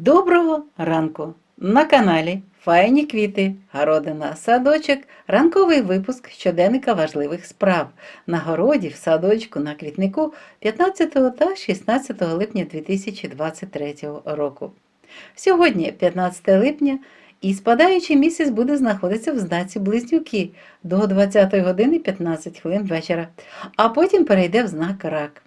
Доброго ранку! На каналі Файні квіти, городина, садочок, ранковий випуск щоденника важливих справ на городі, в садочку, на квітнику 15 та 16 липня 2023 року. Сьогодні, 15 липня, і спадаючий місяць буде знаходитися в знаці Близнюки до 20 години 15 хвилин вечора, а потім перейде в знак Рак.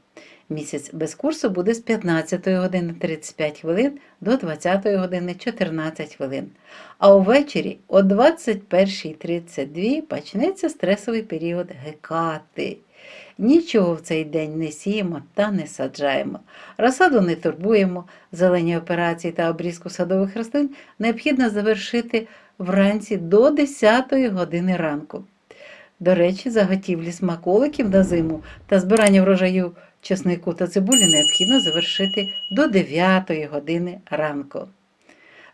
Місяць без курсу буде з 15 години 35 хвилин до 20 години 14 хвилин. А увечері о 21.32 почнеться стресовий період гекати. Нічого в цей день не сіємо та не саджаємо. Розсаду не турбуємо. Зелені операції та обрізку садових рослин необхідно завершити вранці до 10 години ранку. До речі, заготівлі смаколиків на зиму та збирання врожаю чеснику та цибулі необхідно завершити до 9 години ранку.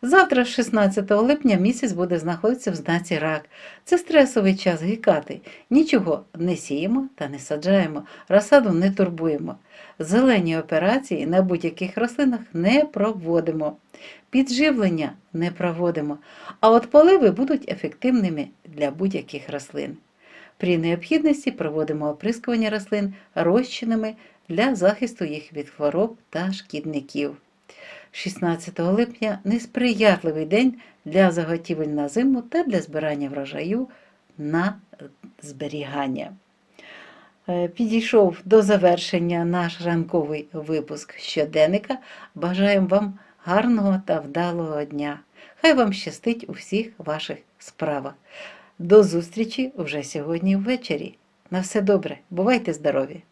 Завтра, 16 липня, місяць буде знаходитися в знаці рак. Це стресовий час гікати. Нічого не сіємо та не саджаємо, розсаду не турбуємо. Зелені операції на будь-яких рослинах не проводимо. Підживлення не проводимо. А от поливи будуть ефективними для будь-яких рослин. При необхідності проводимо оприскування рослин розчинами для захисту їх від хвороб та шкідників. 16 липня несприятливий день для заготівель на зиму та для збирання врожаю на зберігання. Е, Підійшов до завершення наш ранковий випуск щоденника. Бажаємо вам гарного та вдалого дня. Хай вам щастить у всіх ваших справах. До зустрічі вже сьогодні ввечері. На все добре, бувайте здорові!